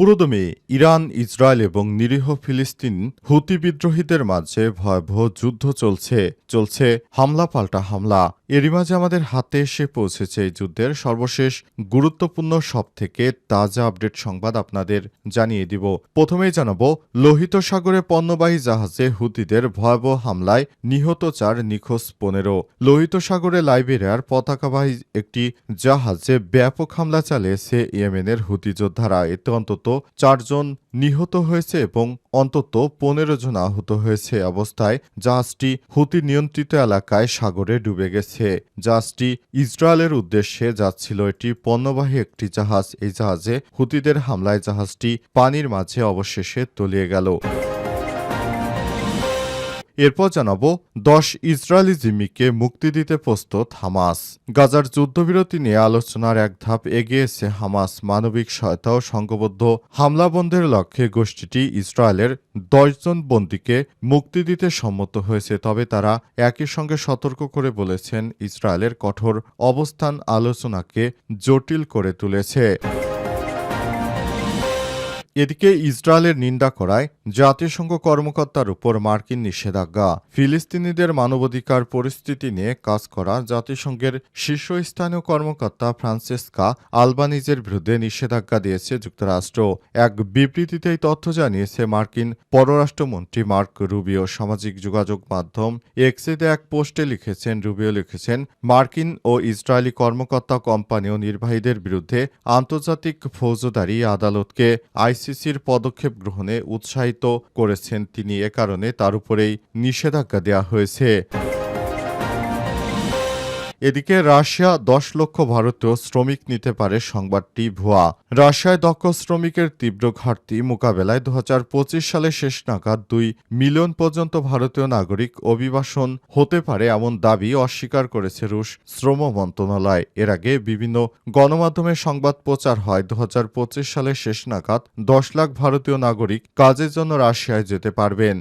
পুরোদমে Iran, Israel এবং নিরীহ ফিলিস্তিন হুতি বিদ্রোহীদের মাঝে ভয়াবহ যুদ্ধ চলছে। চলছে হামলা পাল্টা হামলা। এরই মাঝে আমাদের হাতে এসে পৌঁছেছে এই যুদ্ধের সর্বশেষ গুরুত্বপূর্ণ সব থেকে তাজা আপডেট সংবাদ আপনাদের জানিয়ে দিব। প্রথমেই জানাব, লোহিত সাগরে পণ্যবাহী জাহাজে হুতিদের ভয়াবহ হামলায় নিহত চার নিখোঁজ পনেরো। লোহিত সাগরে লাইবেরিয়ার পতাকাবাহী একটি জাহাজে ব্যাপক হামলা চালিয়েছে ইয়েমেনের হুতি যোদ্ধারা। এতে অন্তত চারজন নিহত হয়েছে এবং অন্তত পনেরো জন আহত হয়েছে অবস্থায় জাহাজটি হুতি নিয়ন্ত্রিত এলাকায় সাগরে ডুবে গেছে। জাহাজটি ইসরায়েলের উদ্দেশ্যে যাচ্ছিল এটি পণ্যবাহী একটি জাহাজ। এই জাহাজে হুতিদের হামলায় জাহাজটি পানির মাঝে অবশেষে তলিয়ে গেল। এরপর জানাব, দশ ইসরায়েলি জিম্মিকে মুক্তি দিতে প্রস্তুত হামাস। গাজার যুদ্ধবিরতি নিয়ে আলোচনার এক ধাপ এগিয়েছে হামাস মানবিক সহায়তা ও সংঘবদ্ধ হামলা বন্ধের লক্ষ্যে গোষ্ঠীটি ইসরায়েলের দশজন বন্দীকে মুক্তি দিতে সম্মত হয়েছে, তবে তারা একই সঙ্গে সতর্ক করে বলেছেন, ইসরায়েলের কঠোর অবস্থান আলোচনাকে জটিল করে তুলেছে। এদিকে ইসরায়েলের নিন্দা করায় জাতিসংঘ কর্মকর্তার উপর মার্কিন নিষেধাজ্ঞা। ফিলিস্তিনিদের মানবাধিকার পরিস্থিতি নিয়ে কাজ করা জাতিসংঘের শীর্ষস্থানীয় কর্মকর্তা ফ্রান্সেসকা আলবানিজের বিরুদ্ধে নিষেধাজ্ঞা দিয়েছে যুক্তরাষ্ট্র। এক বিবৃতিতে এই তথ্য জানিয়েছে মার্কিন পররাষ্ট্রমন্ত্রী মার্ক রুবিও। সামাজিক যোগাযোগ মাধ্যম এক্সেতে এক পোস্টে লিখেছেন, রুবিও লিখেছেন, মার্কিন ও ইসরায়েলি কর্মকর্তা কোম্পানি ও নির্বাহীদের বিরুদ্ধে আন্তর্জাতিক ফৌজদারি আদালতকে আইসিসির পদক্ষেপ গ্রহণে উৎসাহিত করেছেন তিনি। এ কারণে তার উপরেই নিষেধাজ্ঞা দেওয়া হয়েছে। এদিকে রাশিয়া দশ লক্ষ ভারতীয় শ্রমিক নিতে পারে সংবাদটি ভুয়া। রাশিয়ায় দক্ষ শ্রমিকের তীব্র ঘাটতি মোকাবেলায় দু সালে শেষ নাগাদ দুই মিলিয়ন পর্যন্ত ভারতীয় নাগরিক অভিবাসন হতে পারে এমন দাবি অস্বীকার করেছে রুশ শ্রম মন্ত্রণালয়। এর আগে বিভিন্ন গণমাধ্যমে সংবাদ প্রচার হয় দু সালের শেষ নাগাদ দশ লাখ ভারতীয় নাগরিক কাজের জন্য রাশিয়ায় যেতে পারবেন।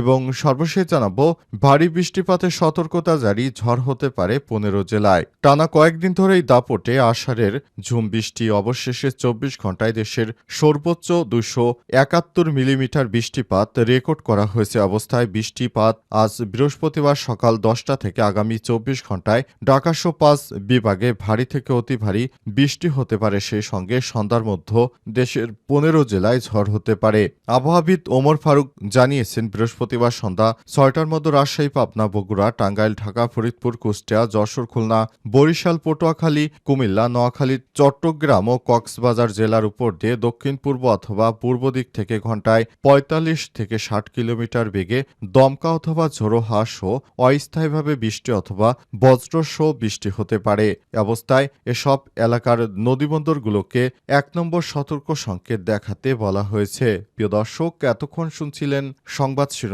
এবং সর্বশেষ জানাব, ভারী বৃষ্টিপাতের সতর্কতা জারি ঝড় হতে পারে পনেরো জেলায়। টানা কয়েকদিন ধরেই দাপটে আষাঢ়ের ঝুম বৃষ্টি, অবশেষে চব্বিশ ঘন্টায় দেশের সর্বোচ্চ দুশো একাত্তর মিলিমিটার বৃষ্টিপাত রেকর্ড করা হয়েছে অবস্থায়। বৃষ্টিপাত আজ বৃহস্পতিবার সকাল দশটা থেকে আগামী চব্বিশ ঘন্টায় ঢাকাসহ পাঁচ বিভাগে ভারী থেকে অতি ভারী বৃষ্টি হতে পারে। সেই সঙ্গে সন্ধ্যার মধ্যে দেশের পনেরো জেলায় ঝড় হতে পারে। আবহাওয়াবিদ ওমর ফারুক জানিয়েছেন বৃহস্পতি বৃহস্পতিবার সন্ধ্যা ছয়টার মধ্যে রাজশাহী, পাবনা, বগুড়া, টাঙ্গাইল, ঢাকা, ফরিদপুর, কুষ্টিয়া, যশোর, খুলনা, বরিশাল, পটুয়াখালী, কুমিল্লা, নোয়াখালী, চট্টগ্রাম ও কক্সবাজার জেলার উপর দিয়ে দক্ষিণ পূর্ব অথবা পূর্ব দিক থেকে ঘন্টায় পঁয়তাল্লিশ থেকে ষাট কিলোমিটার বেগে দমকা অথবা ঝোড়ো হাঁস ও অস্থায়ীভাবে বৃষ্টি অথবা বজ্রসহ বৃষ্টি হতে পারে। অবস্থায় এসব এলাকার নদীবন্দরগুলোকে এক নম্বর সতর্ক সংকেত দেখাতে বলা হয়েছে। প্রিয় দর্শক, এতক্ষণ শুনছিলেন সংবাদ শিরোনাম।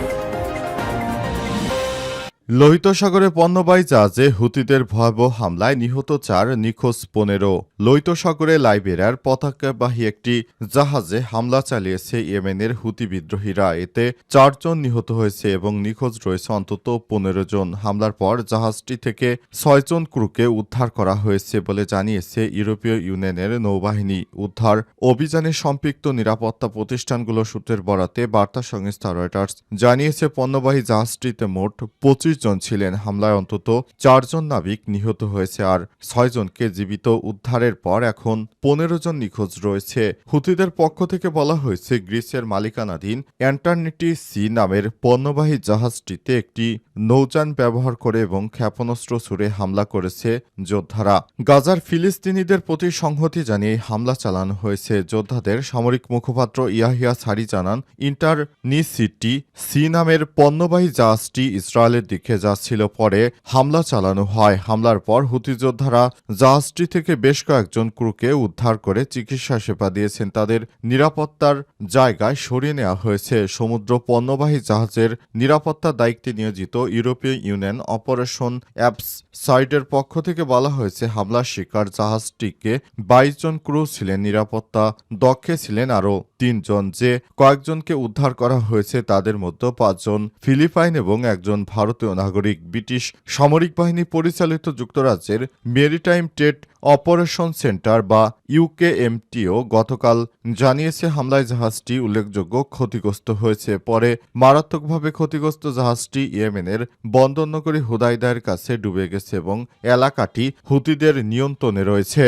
লোহিত সাগরে পণ্যবাহী জাহাজে হুতিদের ভয়াবহ হামলায় নিহত চার নিখোঁজ পনেরো। লোহিত সাগরে লাইবেরিয়ার পতাকাবাহী একটি জাহাজে হামলা চালিয়েছে ইয়েমেনের হুতি বিদ্রোহীরা। এতে চারজন নিহত হয়েছে এবং নিখোঁজ রয়েছে অন্তত পনেরো জন। হামলার পর জাহাজটি থেকে ছয়জন ক্রুকে উদ্ধার করা হয়েছে বলে জানিয়েছে ইউরোপীয় ইউনিয়নের নৌবাহিনী। উদ্ধার অভিযানে সম্পৃক্ত নিরাপত্তা প্রতিষ্ঠানগুলো সূত্রের বরাতে বার্তা সংস্থা রয়টার্স জানিয়েছে, পণ্যবাহী জাহাজটিতে মোট পঁচিশ জন ছিলেন হামলায় অন্তত চারজন নাবিক নিহত হয়েছে আর ছয়জনকে জীবিত উদ্ধারের পর এখন পনেরো জন নিখোঁজ রয়েছে। হুতিদের পক্ষ থেকে বলা হয়েছে, গ্রিসের মালিকানাধীন অ্যান্টার্নিটি সি নামের পণ্যবাহী জাহাজটিতে একটি নৌযান ব্যবহার করে এবং ক্ষেপণাস্ত্র ছুড়ে হামলা করেছে যোদ্ধারা। গাজার ফিলিস্তিনিদের প্রতি সংহতি জানিয়ে হামলা চালানো হয়েছে। যোদ্ধাদের সামরিক মুখপাত্র ইয়াহিয়া সারি জানান, ইন্টারনিসিটি সি নামের পণ্যবাহী জাহাজটি ইসরায়েলের দিকে যাচ্ছিল পরে হামলা চালানো হয়। হামলার পর হুতি যোদ্ধারা জাহাজটি থেকে বেশ কয়েকজন ক্রুকে উদ্ধার করে চিকিৎসা সেবা দিয়েছেন। তাদের নিরাপত্তার জায়গায় সরিয়ে নেওয়া হয়েছে। সমুদ্র পণ্যবাহী জাহাজের নিরাপত্তার দায়িত্বে নিয়োজিত ইউরোপীয় ইউনিয়ন অপারেশন অ্যাপস সাইডের পক্ষ থেকে বলা হয়েছে, হামলার শিকার জাহাজটিকে বাইশ জন ক্রু ছিলেন, নিরাপত্তা দক্ষে ছিলেন আরও তিনজন যে কয়েকজনকে উদ্ধার করা হয়েছে, তাদের মধ্যে পাঁচজন ফিলিপাইন এবং একজন ভারতীয়। নাগরিক ব্রিটিশ সামরিক বাহিনী পরিচালিত যুক্তরাজ্যের মেরিটাইম টেট অপারেশন সেন্টার বা ইউকেএমটিও গতকাল জানিয়েছে, হামলায় জাহাজটি উল্লেখযোগ্য ক্ষতিগ্রস্ত হয়েছে। পরে মারাত্মকভাবে ক্ষতিগ্রস্ত জাহাজটি ইয়েমেনের বন্দরনগরী হুদাইদার কাছে ডুবে গেছে এবং এলাকাটি হুতিদের নিয়ন্ত্রণে রয়েছে।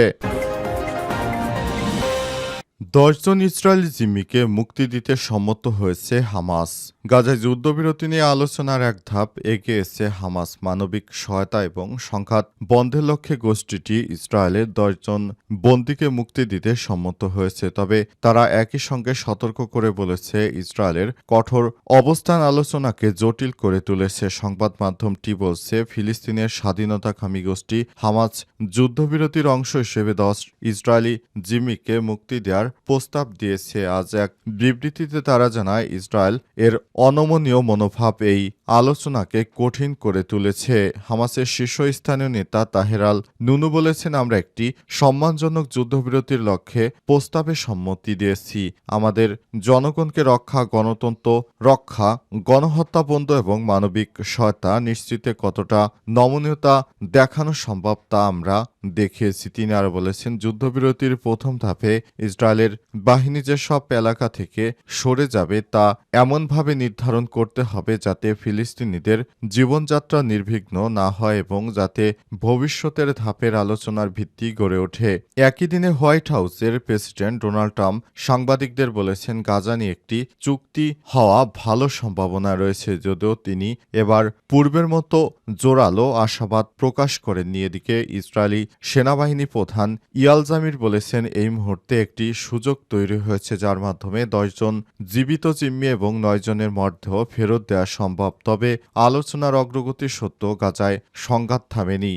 দশজন ইসরায়েলি জিম্মিকে মুক্তি দিতে সম্মত হয়েছে হামাস। গাজায় যুদ্ধবিরতি নিয়ে আলোচনার এক ধাপ এগিয়ে এসেছে হামাস মানবিক সহায়তা এবং সংঘাত। বন্ধের লক্ষ্যে গোষ্ঠীটি ইসরায়েলের দশজন বন্দীকে মুক্তি দিতে সম্মত হয়েছে, তবে তারা একই সঙ্গে সতর্ক করে বলেছে ইসরায়েলের কঠোর অবস্থান আলোচনাকে জটিল করে তুলেছে। সংবাদ মাধ্যমটি বলছে, ফিলিস্তিনের স্বাধীনতাকামী গোষ্ঠী হামাস যুদ্ধবিরতির অংশ হিসেবে দশ ইসরায়েলি জিম্মিকে মুক্তি দেওয়ার প্রস্তাব দিয়েছে। আজ এক বিবৃতিতে তারা জানায়, ইসরায়েল এর অনমনীয় মনোভাব এই আলোচনাকে কঠিন করে তুলেছে। হামাসের শীর্ষস্থানীয় নেতা তাহেরাল নুনু বলেছেন, আমরা একটি সম্মানজনক যুদ্ধবিরতির লক্ষ্যে প্রস্তাবে সম্মতি দিয়েছি। আমাদের জনগণকে রক্ষা, গণতন্ত্র রক্ষা, গণহত্যা বন্ধ এবং মানবিক সহায়তা নিশ্চিতে কতটা নমনীয়তা দেখানো সম্ভব তা আমরা দেখিয়েছি তিনি আরও বলেছেন, যুদ্ধবিরতির প্রথম ধাপে ইসরায়েলের বাহিনী যে সব এলাকা থেকে সরে যাবে তা এমনভাবে নির্ধারণ করতে হবে যাতে ফিলিস্তিনিদের জীবনযাত্রা নির্বিঘ্ন না হয় এবং যাতে ভবিষ্যতের ধাপের আলোচনার ভিত্তি গড়ে ওঠে। একই দিনে হোয়াইট হাউসের প্রেসিডেন্ট ডোনাল্ড ট্রাম্প সাংবাদিকদের বলেছেন, গাজা নিয়ে একটি চুক্তি হওয়া ভালো সম্ভাবনা রয়েছে, যদিও তিনি এবার পূর্বের মতো জোরালো আশাবাদ প্রকাশ করেননি। এদিকে ইসরায়েলি সেনাবাহিনী প্রধান ইয়াল জামির বলেছেন, এই মুহূর্তে একটি সুযোগ তৈরি হয়েছে যার মাধ্যমে দশজন জীবিত জিম্মি এবং নয়জনের মধ্যেও ফেরত দেওয়া সম্ভব। তবে আলোচনার অগ্রগতি সত্য গাজায় সংঘাত থামেনি।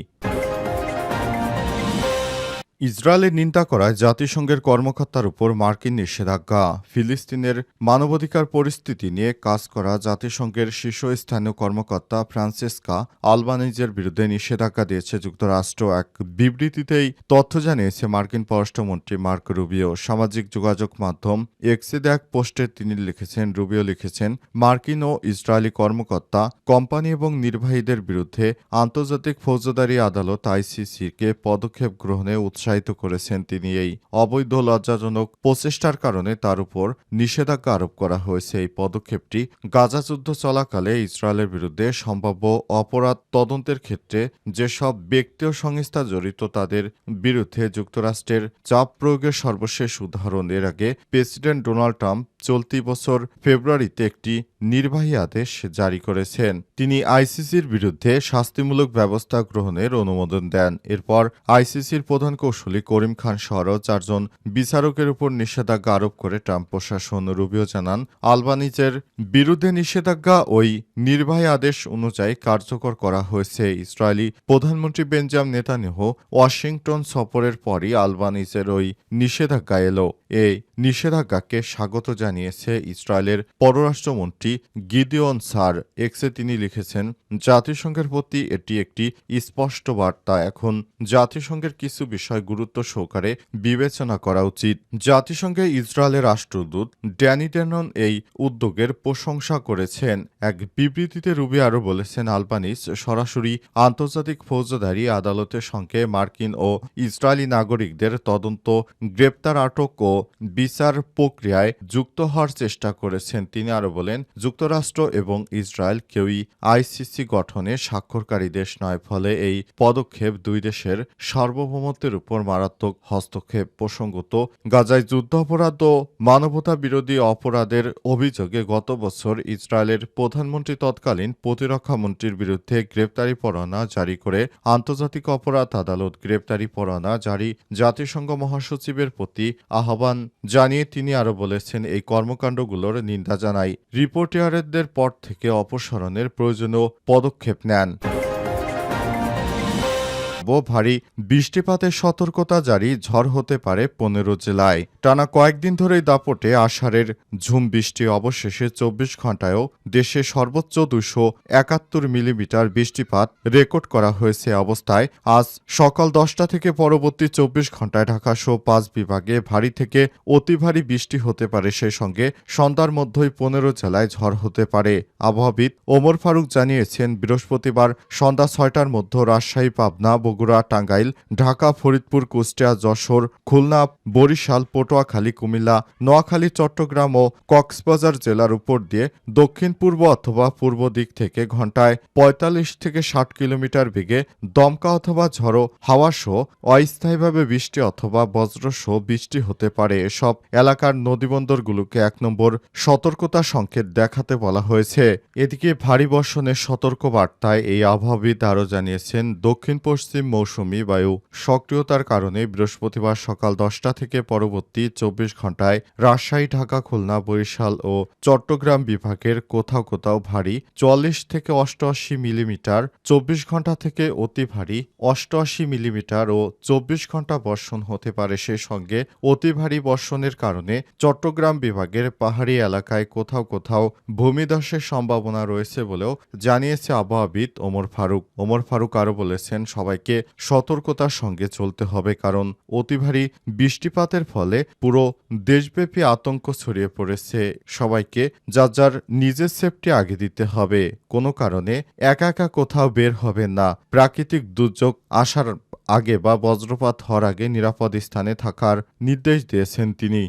ইসরায়েলের নিন্দা করায় জাতিসংঘের কর্মকর্তার উপর মার্কিন নিষেধাজ্ঞা। ফিলিস্তিনের মানবাধিকার পরিস্থিতি নিয়ে কাজ করা জাতিসংঘের শীর্ষস্থানীয় কর্মকর্তা ফ্রান্সিসকা আলবানিজের বিরুদ্ধে নিষেধাজ্ঞা দিয়েছে যুক্তরাষ্ট্র। এক বিবৃতিতেই তথ্য জানিয়েছে মার্কিন পররাষ্ট্রমন্ত্রী মার্ক রুবিও। সামাজিক যোগাযোগ মাধ্যম এক্সিদে এক পোস্টে তিনি লিখেছেন, রুবিও লিখেছেন, মার্কিন ও ইসরায়েলি কর্মকর্তা, কোম্পানি এবং নির্বাহীদের বিরুদ্ধে আন্তর্জাতিক ফৌজদারি আদালত আইসিসিকে পদক্ষেপ গ্রহণে উৎসাহিত করেছেন তিনি এই অবৈধ লজ্জাজনক প্রচেষ্টার কারণে তার উপর নিষেধাজ্ঞা আরোপ করা হয়েছে। এই পদক্ষেপটি গাজা যুদ্ধ চলাকালে ইসরায়েলের বিরুদ্ধে সম্ভাব্য অপরাধ তদন্তের ক্ষেত্রে যেসব ব্যক্তি ও সংস্থা জড়িত তাদের বিরুদ্ধে যুক্তরাষ্ট্রের চাপ প্রয়োগের সর্বশেষ উদাহরণ। এর আগে প্রেসিডেন্ট ডোনাল্ড ট্রাম্প চলতি বছর ফেব্রুয়ারিতে একটি নির্বাহী আদেশ জারি করেছেন। তিনি আইসিসির বিরুদ্ধে শাস্তিমূলক ব্যবস্থা গ্রহণের অনুমোদন দেন। এরপর আইসিসির প্রধান কৌশলী করিম খান সহ চারজন বিচারকের উপর নিষেধাজ্ঞা আরোপ করে ট্রাম্প প্রশাসন। রুবিও জানান, আলবানিজের বিরুদ্ধে নিষেধাজ্ঞা ওই নির্বাহী আদেশ অনুযায়ী কার্যকর করা হয়েছে। ইসরায়েলি প্রধানমন্ত্রী বেঞ্জাম নেতানিয়াহু ওয়াশিংটন সফরের পরই আলবানিজের ওই নিষেধাজ্ঞা এলো। এই নিষেধাজ্ঞাকে স্বাগত জানিয়েছে ইসরায়েলের পররাষ্ট্রমন্ত্রী গিদিওন সার এক্সে তিনি লিখেছেন, জাতিসংঘের প্রতি এটি একটি স্পষ্ট বার্তা। এখন জাতিসংঘের কিছু বিষয় গুরুত্ব সহকারে বিবেচনা করা উচিত। জাতিসংঘে ইসরায়েলের রাষ্ট্রদূত ড্যানি ডেনন এই উদ্যোগের প্রশংসা করেছেন। এক বিবৃতিতে রুবি আরও বলেছেন আলবানিস সরাসরি আন্তর্জাতিক ফৌজদারি আদালতের সঙ্গে মার্কিন ও ইসরায়েলি নাগরিকদের তদন্ত, গ্রেপ্তার আটক ও বিচার প্রক্রিয়ায় যুক্ত হওয়ার চেষ্টা করেছেন। তিনি আরও বলেন, যুক্তরাষ্ট্র এবং ইসরায়েল কেউই আইসিসি গঠনে স্বাক্ষরকারী দেশ নয়, ফলে এই পদক্ষেপ দুই দেশের সার্বভৌমত্বের উপর মারাত্মক হস্তক্ষেপ প্রসঙ্গত, গাজায় যুদ্ধাপরাধ ও মানবতা বিরোধী অপরাধের অভিযোগে গত বছর ইসরায়েলের প্রধানমন্ত্রী তৎকালীন প্রতিরক্ষা মন্ত্রীর বিরুদ্ধে গ্রেপ্তারি পরোয়ানা জারি করে আন্তর্জাতিক অপরাধ আদালত গ্রেপ্তারি পরোয়ানা জারি জাতিসংঘ মহাসচিবের প্রতি আহ্বান জানিয়ে তিনি আরও বলেছেন, এই কর্মকাণ্ডগুলোর নিন্দা জানাই। রিপোর্টারদের পর থেকে অপসারণের প্রয়োজনীয় পদক্ষেপ নেন। ও ভারী বৃষ্টিপাতের সতর্কতা জারি ঝড় হতে পারে পনেরো জেলায় টানা কয়েকদিন ধরেই দাপটে আষাঢ়ের ঝুম বৃষ্টি অবশেষে চব্বিশ ঘন্টায়ও দেশে সর্বোচ্চ দুশো একাত্তর মিলিমিটার বৃষ্টিপাত রেকর্ড করা হয়েছে অবস্থায়। আজ সকাল দশটা থেকে পরবর্তী চব্বিশ ঘন্টায় ঢাকা সহ পাঁচ বিভাগে ভারী থেকে অতি ভারী বৃষ্টি হতে পারে। সেই সঙ্গে সন্ধ্যার মধ্যেই পনেরো জেলায় ঝড় হতে পারে। আবহাওয়াবিদ ওমর ফারুক জানিয়েছেন, বৃহস্পতিবার সন্ধ্যা ছয়টার মধ্যে রাজশাহী, পাবনা বগুড়া টাঙ্গাইল, ঢাকা, ফরিদপুর, কুষ্টিয়া, যশোর, খুলনা, বরিশাল, পটুয়াখালী, কুমিল্লা, নোয়াখালী, চট্টগ্রাম ও কক্সবাজার জেলার উপর দিয়ে দক্ষিণ পূর্ব অথবা পূর্ব দিক থেকে ঘন্টায় পঁয়তাল্লিশ থেকে ষাট কিলোমিটার বেগে দমকা অথবা ঝড়ো হাওয়া সহ অস্থায়ীভাবে বৃষ্টি অথবা বজ্র বজ্রসহ বৃষ্টি হতে পারে। এসব এলাকার নদীবন্দরগুলোকে এক নম্বর সতর্কতা সংকেত দেখাতে বলা হয়েছে। এদিকে ভারী বর্ষণের সতর্ক বার্তায় এই আবহাওয়াবিদ আরও জানিয়েছেন দক্ষিণ পশ্চিম মৌসুমি বায়ু সক্রিয়তার কারণে বৃহস্পতিবার সকাল দশটা থেকে পরবর্তী চব্বিশ ঘন্টায় রাজশাহী, ঢাকা, খুলনা, বরিশাল ও চট্টগ্রাম বিভাগের কোথাও কোথাও ভারী চুয়াল্লিশ থেকে অষ্টআশি মিলিমিটার, চব্বিশ ঘণ্টা থেকে অতি ভারী অষ্টআশি মিলিমিটার ও চব্বিশ ঘণ্টা বর্ষণ হতে পারে সে সঙ্গে অতি ভারী বর্ষণের কারণে চট্টগ্রাম বিভাগের পাহাড়ি এলাকায় কোথাও কোথাও ভূমিধসের সম্ভাবনা রয়েছে বলেও জানিয়েছে আবহাওয়াবিদ ওমর ফারুক। ওমর ফারুক আরও বলেছেন, সবাইকে সতর্কতার সঙ্গে চলতে হবে, কারণ অতি ভারী বৃষ্টিপাতের ফলে পুরো দেশব্যাপী আতঙ্ক ছড়িয়ে পড়েছে। সবাইকে যার যার নিজের সেফটি আগে দিতে হবে। কোনো কারণে একা একা কোথাও বের হবে না। প্রাকৃতিক দুর্যোগ আসার আগে বা বজ্রপাত হওয়ার আগে নিরাপদ স্থানে থাকার নির্দেশ দিয়েছেন তিনি।